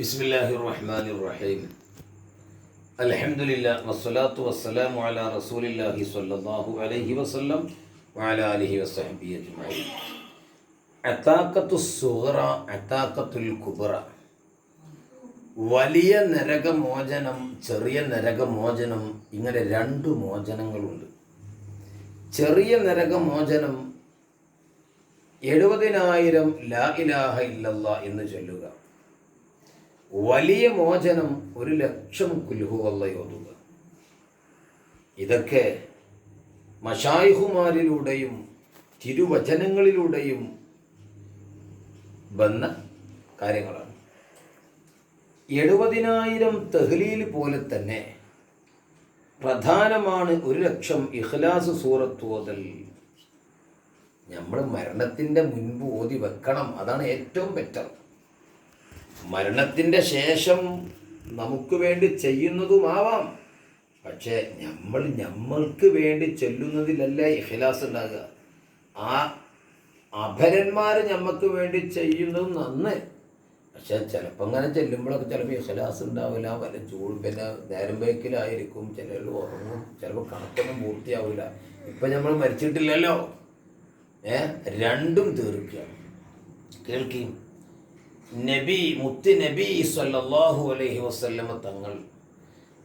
ബിസ്മില്ലാഹി റഹ്മാൻ റഹീം അലഹമുല്ല വസ്സലാത്തു വസ്സലാം അല റസൂലില്ലാഹി സ്വല്ലല്ലാഹു അലൈഹി വസല്ലം വാല അലഹി വസ്ഹബി അജ്മഈൻ. കുബറ. വലിയ നരകമോചനം ചെറിയ നരകമോചനം ഇങ്ങനെ രണ്ട് മോചനങ്ങളുണ്ട്. ചെറിയ നരകമോചനം എഴുപതിനായിരം ലാ ഇലാഹ ഇല്ലല്ല എന്ന് ചൊല്ലുക. വലിയ മോചനം ഒരു ലക്ഷം കുൽഹുവല്ല ഓതുക. ഇതൊക്കെ മഷായിഹുമാരിലൂടെയും തിരുവചനങ്ങളിലൂടെയും വന്ന കാര്യങ്ങളാണ്. എഴുപതിനായിരം തെഹ്ലീൽ പോലെ തന്നെ പ്രധാനമാണ് ഒരു ലക്ഷം ഇഖ്ലാസ് സൂറത്ത് ഓതൽ. നമ്മൾ മരണത്തിന്റെ മുൻപ് ഓതി വെക്കണം. അതാണ് ഏറ്റവും ബെറ്റർ. മരണത്തിന്റെ ശേഷം നമുക്ക് വേണ്ടി ചെയ്യുന്നതുമാവാം. പക്ഷേ നമ്മൾ നമ്മൾക്ക് വേണ്ടി ചെല്ലുന്നതിലല്ല ഇഖിലാസ് ഉണ്ടാകുക? ആ അഭരന്മാർ നമുക്ക് വേണ്ടി ചെയ്യുന്നത് നന്ന്. പക്ഷെ ചിലപ്പോൾ അങ്ങനെ ചെല്ലുമ്പോഴൊക്കെ ചിലപ്പോൾ ഇഖലാസ് ഉണ്ടാവില്ല വല്ല ചൂട് പിന്നെ നേരം ബേക്കിലായിരിക്കും ചിലർ ഉറങ്ങും ചിലപ്പോൾ കണക്കൊന്നും പൂർത്തിയാവില്ല. ഇപ്പം നമ്മൾ മരിച്ചിട്ടില്ലല്ലോ. ഏ? രണ്ടും തീർക്കുക. കേൾക്കുകയും നബി മുത്തി നബി സല്ലാഹു അലൈഹി വസല്ലമ തങ്ങൾ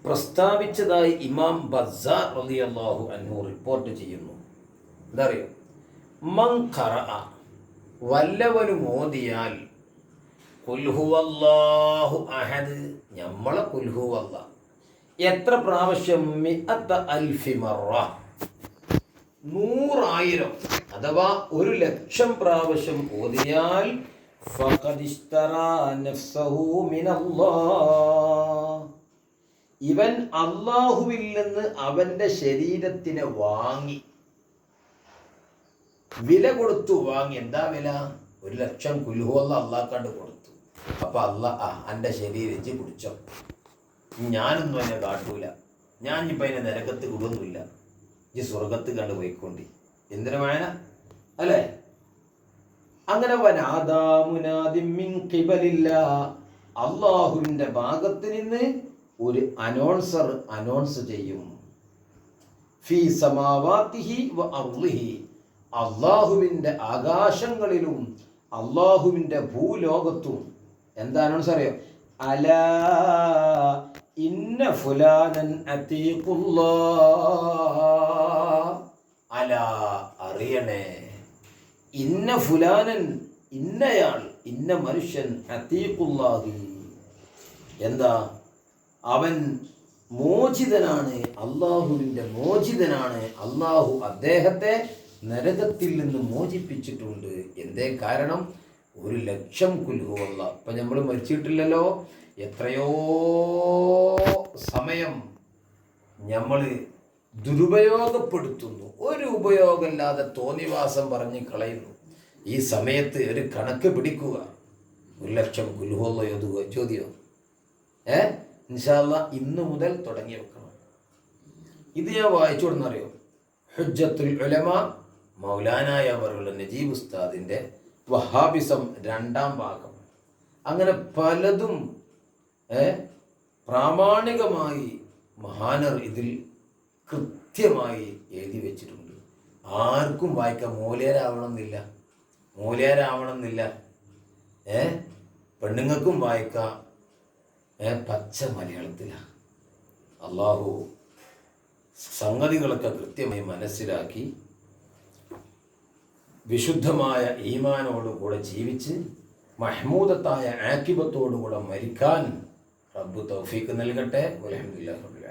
പ്രസ്താവിച്ചതായി ഇമാം ബസാർ റളിയല്ലാഹു അൻഹു റിപ്പോർട്ട് ചെയ്യുന്നു. എന്താ അറിയോ മൻ ഖറഅ വല്ലവനും ഓതിയാൽ കുൽഹുവല്ലാഹു അഹദ് നമ്മളെ കുൽഹുവല്ല എത്ര പ്രാവശ്യം മിഅത്ത അൽഫി മറ? നൂറായിരം അഥവാ ഒരു ലക്ഷം പ്രാവശ്യം ഓതിയാൽ ഇവൻ അള്ളാഹുവിൽ നിന്ന് അവന്റെ ശരീരത്തിനെ വാങ്ങി. വില കൊടുത്തു വാങ്ങി. എന്താ വില? ഒരു ലക്ഷം കുലുഹോള അള്ളാഹ് കണ്ട് കൊടുത്തു. അപ്പൊ അല്ല ആ എന്റെ ശരീരം പിടിച്ചോ. ഞാനൊന്നും അതിനെ കാട്ടൂല. ഞാൻ ഇപ്പൊ അതിനെ നിരക്കത്ത് കൊടുക്കുന്നില്ല ഈ സ്വർഗത്ത് കണ്ട് പോയിക്കൊണ്ടി. എന്തിനു വേന അല്ലേ? അങ്ങനെ അള്ളാഹുവിന്റെ ഭാഗത്ത് നിന്ന് ഒരു അനൗൺസർ അനൗൺസ് ചെയ്യും. ഫീ സമാവാത്തിഹി വ ആകാശങ്ങളിലും അള്ളാഹുവിന്റെ ഭൂലോകത്തും. എന്താ അനൗൺസ് അറിയോ? അല ഇന്ന ഫുലാനൻ അല അറിയണേ. ഇന്ന ഫുലാനൻ ഇന്നയാൾ ഇന്ന മനുഷ്യൻ ഹത്തീഖുല്ലാഹി. എന്താ? അവൻ മോചിതനാണ് അള്ളാഹുവിന്റെ മോചിതനാണ്. അള്ളാഹു അദ്ദേഹത്തെ നരകത്തിൽ നിന്ന് മോചിപ്പിച്ചിട്ടുണ്ട്. എന്തേ കാരണം? ഒരു ലക്ഷം കുൽഹുവല്ല ഇപ്പം നമ്മൾ മരിച്ചിട്ടില്ലല്ലോ. എത്രയോ സമയം നമ്മൾ ദുരുപയോഗപ്പെടുത്തുന്നു. ഒരു ഉപയോഗമില്ലാതെ തോന്നിവാസം പറഞ്ഞ് കളയുന്നു. ഈ സമയത്ത് ഒരു കണക്ക് പിടിക്കുക. ഒരു ലക്ഷം കുൽഹുവല്ല ചോദ്യോ. ഏ? ഇൻഷാല്ല ഇന്ന് മുതൽ തുടങ്ങി വെക്കണം. ഇത് ഞാൻ വായിച്ചു കൊടുന്നറിയോ ഹുജ്ജത്തുൽ ഉലമ മൗലാനായ അവറുള്ള നജീബ് ഉസ്താദിന്റെ വഹാബിസം രണ്ടാം ഭാഗം. അങ്ങനെ പലതും പ്രാമാണികമായി മഹാനർ ഇതിൽ കൃത്യമായി എഴുതി വെച്ചിട്ടുണ്ട്. ആർക്കും വായിക്കാം മൂലേരാവണമെന്നില്ല മൂലേരാവണമെന്നില്ല ഏ? പെണ്ണുങ്ങൾക്കും വായിക്കാം. ഏ? പച്ച മലയാളത്തിലാണ് അള്ളാഹു സംഗതികളൊക്കെ കൃത്യമായി മനസ്സിലാക്കി വിശുദ്ധമായ ഈമാനോടുകൂടെ ജീവിച്ച് മഹ്മൂദത്തായ ആക്കിബത്തോടുകൂടെ മരിക്കാൻ റബ്ബു തൗഫീക്ക് നൽകട്ടെ. അലഹമുല്ലാ